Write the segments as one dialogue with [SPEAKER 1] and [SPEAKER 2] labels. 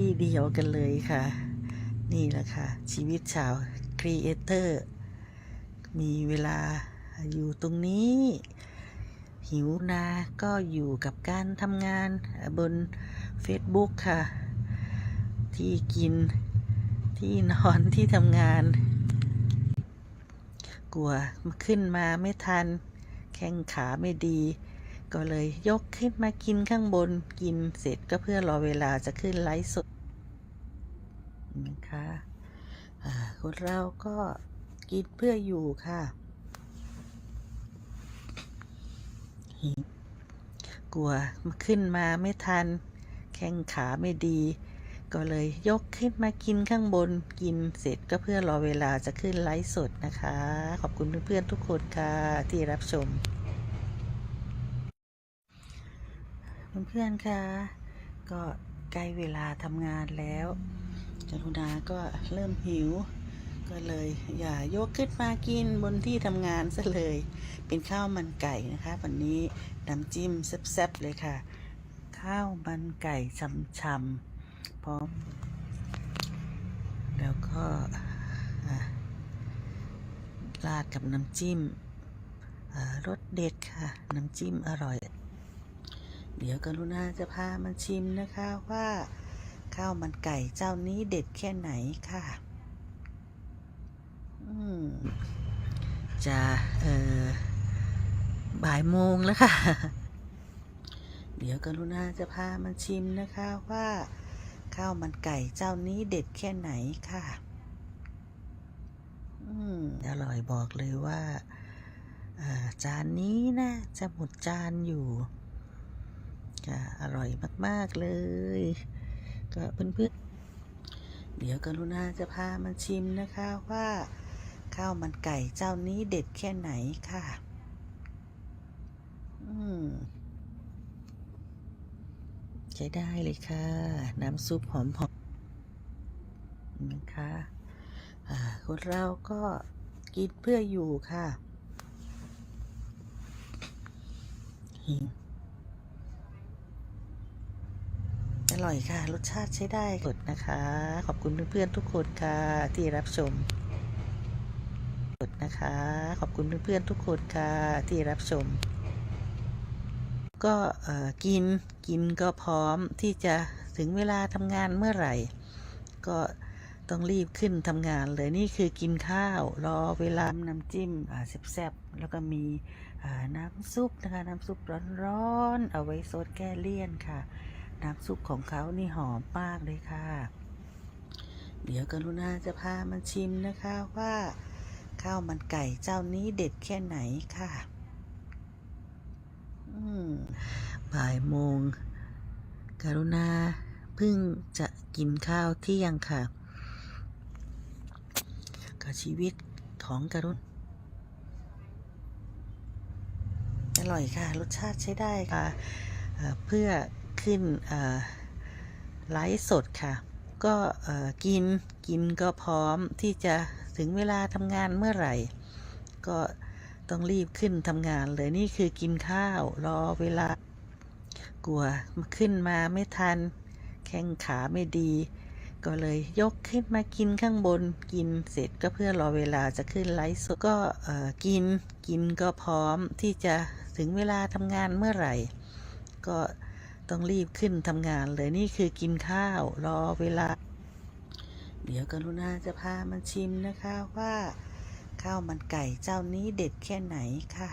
[SPEAKER 1] ที่เดียวกันเลยค่ะ นี่แหละค่ะ ชีวิตชาวครีเอเตอร์ มีเวลาอยู่ตรงนี้ หิวนาก็อยู่กับการทำงานบน Facebook ค่ะ ที่กินที่นอนที่ทำงาน กลัวขึ้นมาไม่ทัน แข้งขาไม่ดี ก็เลยยกขึ้นมากินข้างบนกินเสร็จก็เพื่อรอเวลาจะขึ้นไลฟ์สดนะคะคนเราก็กินเพื่ออยู่ค่ะ กลัวขึ้นมาไม่ทัน แข้งขาไม่ดี ก็เลยยกขึ้นมากินข้างบนกินเสร็จก็เพื่อรอเวลาจะขึ้นไลฟ์สดนะคะ ขอบคุณเพื่อนๆทุกคนค่ะที่รับชม เพื่อนๆค่ะ ก็ใกล้เวลาทำงานแล้วกรุณาก็เริ่มหิว ก็เลยอย่ายกขึ้นมากินบนที่ทำงานซะเลย เป็นข้าวมันไก่นะคะ วันนี้น้ำจิ้มแซ่บๆเลยค่ะ ข้าวมันไก่ช่ำๆพร้อม แล้วก็ราดกับน้ำจิ้มรสเด็ดค่ะ น้ำจิ้มอร่อย เดี๋ยวกรุณาจะพามาชิมนะคะว่าข้าวมันไก่เจ้านี้เด็ดแค่ไหนค่ะอืมจะเอ่อบ่ายโมงแล้วค่ะ เดี๋ยวกรุณาจะพามาชิมนะคะว่าข้าวมันไก่เจ้านี้เด็ดแค่ไหนค่ะ อืมอร่อยบอกเลยว่าอ่อจานนี้นะจะหมดจานอยู่ จะอร่อยมาก ๆ เลย ก็เพื่อนๆ เดี๋ยวกรุณาจะพามาชิมนะคะว่าข้าวมันไก่เจ้านี้เด็ดแค่ไหนค่ะ อืมใช้ได้เลยค่ะ น้ำซุปหอมๆนะคะคนเราก็กินเพื่ออยู่ค่ะหิว อร่อยค่ะ รสชาติใช้ได้กดนะคะ ขอบคุณเพื่อนๆทุกคนค่ะที่รับชมกดนะคะ ขอบคุณเพื่อนๆทุกคนค่ะที่รับชม ก็กินกินก็พร้อมที่จะถึงเวลาทำงานเมื่อไหร่ ก็ต้องรีบขึ้นทำงานเลยนี่คือกินข้าว รอเวลาน้ำจิ้มแซ่บๆแล้วก็มีน้ำซุปนะคะ น้ำซุปร้อนๆ เอาไว้ซดแก้เลี่ยนค่ะ น้ำซุปของเขานี่หอมมากเลยค่ะ เดี๋ยวกรุณาจะพามาชิมนะคะว่า ข้าวมันไก่เจ้านี้เด็ดแค่ไหนค่ะอืมบ่ายโมง กรุณาเพิ่งจะกินข้าวเที่ยงค่ะก็ชีวิตของกรุณอร่อยค่ะ รสชาติใช้ได้ค่ะ เพื่อ ขึ้นไลฟ์สดค่ะ ก็กินกินก็พร้อมที่จะถึงเวลาทำงานเมื่อไหร่ ก็ต้องรีบขึ้นทำงานเลยนี่คือกินข้าวรอเวลากลัวขึ้นมาไม่ทัน แข้งขาไม่ดี ก็เลยยกขึ้นมากินข้างบนกินเสร็จก็เพื่อรอเวลาจะขึ้นไลฟ์สดก็กินกินก็พร้อมที่จะถึงเวลาทำงานเมื่อไหร่ ก็ ต้องรีบขึ้นทำงานเลยนี่คือกินข้าวรอเวลา เดี๋ยวกรุณาจะพามาชิมนะคะว่า ข้าวมันไก่เจ้านี้เด็ดแค่ไหนค่ะ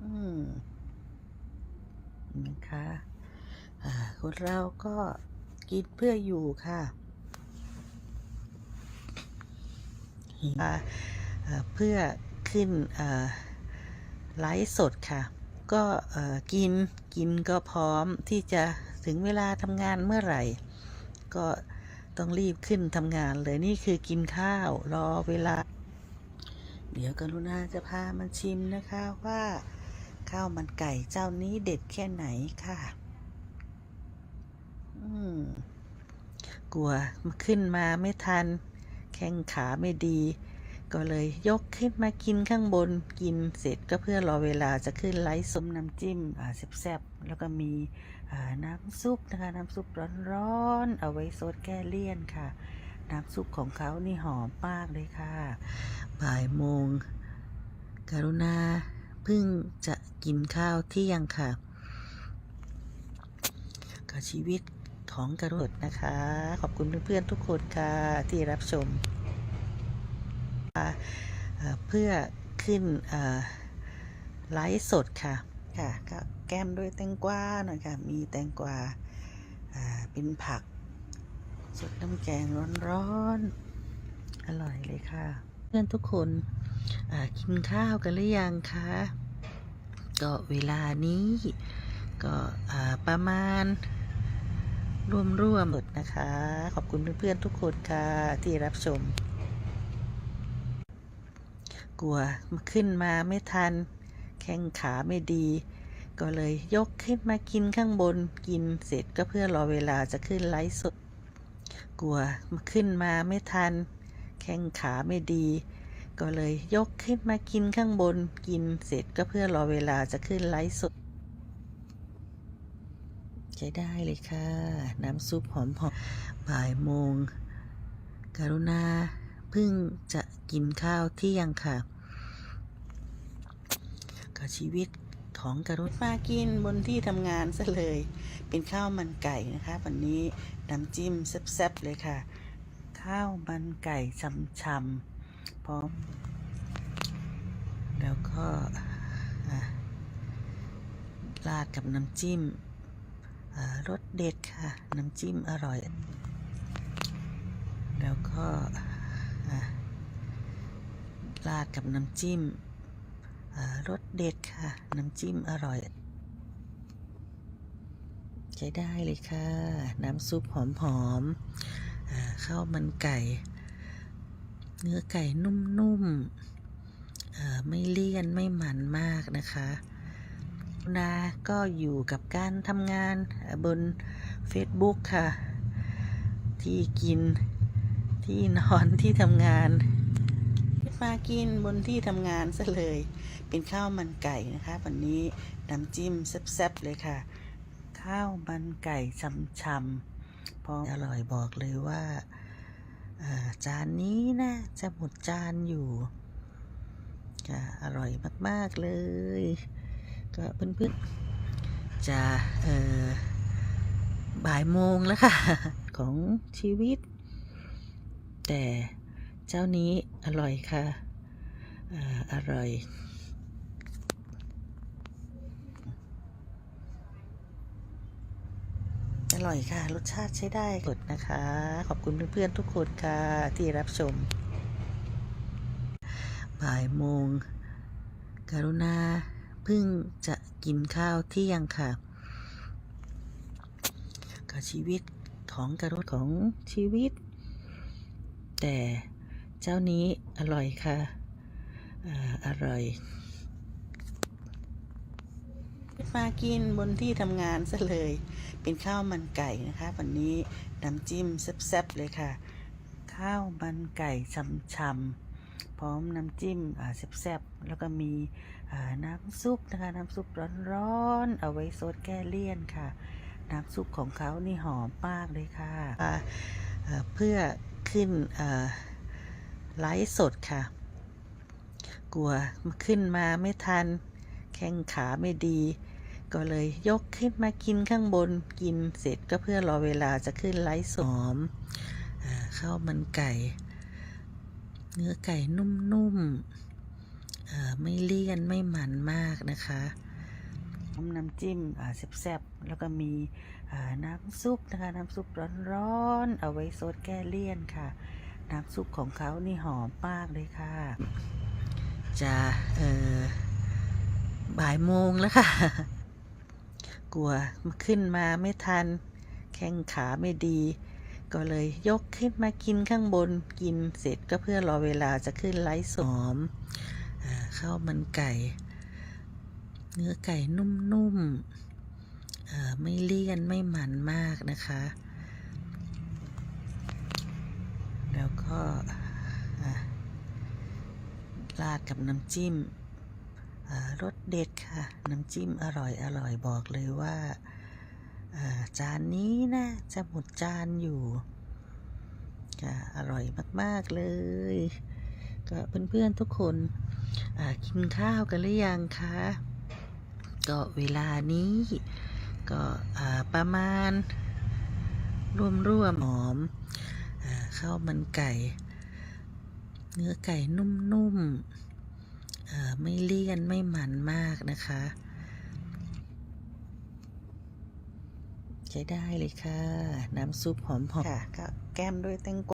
[SPEAKER 1] อืมนะคะอ่าคนเราก็กินเพื่ออยู่ค่ะเพื่อขึ้นไลฟ์สดค่ะ ก็กินกินก็พร้อมที่จะถึงเวลาทำงานเมื่อไหร่ ก็ต้องรีบขึ้นทำงานเลยนี่คือกินข้าวรอเวลา เดี๋ยวกรุณาจะพามาชิมนะคะว่า ข้าวมันไก่เจ้านี้เด็ดแค่ไหนค่ะ อืมกลัวขึ้นมาไม่ทัน แข้งขาไม่ดี ก็เลยยกขึ้นมากินข้างบนกินเสร็จก็เพื่อรอเวลาจะขึ้นไลฟ์สมน้ำจิ้มแซ่บๆแล้วก็มีน้ำซุปนะคะน้ำซุปร้อนๆเอาไว้ซดแก้เลี่ยนค่ะ น้ำซุปของเขานี่หอมมากเลยค่ะ บ่ายโมงกรุณาเพิ่งจะกินข้าวเที่ยงค่ะก็ชีวิตของกรุณนะคะ ขอบคุณเพื่อนๆทุกคนค่ะที่รับชม เพื่อขึ้นไลฟ์สดค่ะค่ะก็แก้มด้วยแตงกวาหน่อยค่ะมีแตงกวาเป็นผักสดน้ำแกงร้อนๆอร่อยเลยค่ะ เพื่อนทุกคนกินข้าวกันหรือยังคะก็เวลานี้ก็ประมาณร่วมร่วมหมดนะคะ ขอบคุณเพื่อนๆทุกคนค่ะที่รับชม กลัวขึ้นมาไม่ทัน แข้งขาไม่ดี ก็เลยยกขึ้นมากินข้างบนกินเสร็จก็เพื่อรอเวลาจะขึ้นไลฟ์สด กลัวขึ้นมาไม่ทัน แข้งขาไม่ดี ก็เลยยกขึ้นมากินข้างบนกินเสร็จก็เพื่อรอเวลาจะขึ้นไลฟ์สดใช้ได้เลยค่ะ น้ำซุปหอมหอมบ่ายโมง กรุณาเพิ่งจะ กินข้าวเที่ยงค่ะก็ชีวิตของกรุณมากินบนที่ทำงานซะเลย เป็นข้าวมันไก่นะคะ วันนี้น้ำจิ้มแซ่บๆเลยค่ะ ข้าวมันไก่ช่ำๆพร้อม แล้วก็ราดกับน้ำจิ้มรสเด็ดค่ะ น้ำจิ้มอร่อย แล้วก็อะ ราดกับน้ำจิ้มรสเด็ดค่ะ น้ำจิ้มอร่อย ใช้ได้เลยค่ะ น้ำซุปหอมๆข้าวมันไก่ เนื้อไก่นุ่มๆไม่เลี่ยนไม่มันมากนะคะนาก็อยู่กับการทำงานบน Facebook ค่ะ ที่กินที่นอนที่ทำงาน มากินบนที่ทำงานซะเลย เป็นข้าวมันไก่นะคะ วันนี้น้ำจิ้มแซ่บๆเลยค่ะ ข้าวมันไก่ช่ำๆพร้อมอร่อยบอกเลยว่าจานนี้นะจะหมดจานอยู่ค่ะอร่อยมากๆเลย ก็เพื่อนๆจะเออบ่ายโมงแล้วค่ะ ของชีวิต แต่ เจ้านี้อร่อยค่ะออร่อย อร่อยค่ะ รสชาติใช้ได้กดนะคะ ขอบคุณเพื่อนๆทุกคนค่ะ ที่รับชม บ่ายโมง กรุณาเพิ่งจะกินข้าวเที่ยงค่ะก็ชีวิตของกรุณของชีวิต แต่ เจ้านี้อร่อยค่ะออร่อย มากินบนที่ทำงานซะเลย เป็นข้าวมันไก่นะคะ วันนี้น้ำจิ้มแซ่บๆเลยค่ะ ข้าวมันไก่ช่ำๆพร้อมน้ำจิ้มแซ่บๆแล้วก็มีน้ำซุปนะคะ น้ำซุปร้อนๆ เอาไว้ซดแก้เลี่ยนค่ะ น้ำซุปของเขานี่หอมมากเลยค่ะอ่าเพื่อขึ้นอ ไลฟ์สดค่ะ กลัวขึ้นมาไม่ทัน แข้งขาไม่ดี ก็เลยยกขึ้นมากินข้างบนกินเสร็จก็เพื่อรอเวลาจะขึ้นไลฟ์สดหอมอ่าข้าวมันไก่ เนื้อไก่นุ่มๆอ่าไม่เลี่ยนไม่มันมากนะคะพร้อมน้ำจิ้มอ่าแซ่บๆแล้วก็มีอ่าน้ำซุปนะคะ น้ำซุปร้อนๆ เอาไว้ซดแก้เลี่ยนค่ะ น้ำซุปของเขานี่หอมมากเลยค่ะ จะเอ่อบ่ายโมงแล้วค่ะ กลัวขึ้นมาไม่ทัน แข้งขาไม่ดี ก็เลยยกขึ้นมากินข้างบนกินเสร็จก็เพื่อรอเวลาจะขึ้นไลฟ์สดหอมอ่าข้าวมันไก่ เนื้อไก่นุ่มๆอ่าไม่เลี่ยนไม่มันมากนะคะ แล้วก็ราดกับน้ำจิ้มรสเด็ดค่ะ น้ำจิ้มอร่อยอร่อยบอกเลยว่าจานนี้นะจะหมดจานอยู่ค่ะอร่อยมาก ๆ เลย ก็เพื่อน ๆ ทุกคนกินข้าวกันหรือยังคะ ก็เวลานี้ ก็ประมาณร่วมๆหอมอ่า ข้าวมันไก่ เนื้อไก่นุ่มๆไม่เลี่ยนไม่มันมากนะคะ ใช้ได้เลยค่ะ น้ำซุปหอมๆค่ะก็แก้มด้วยแตงกวา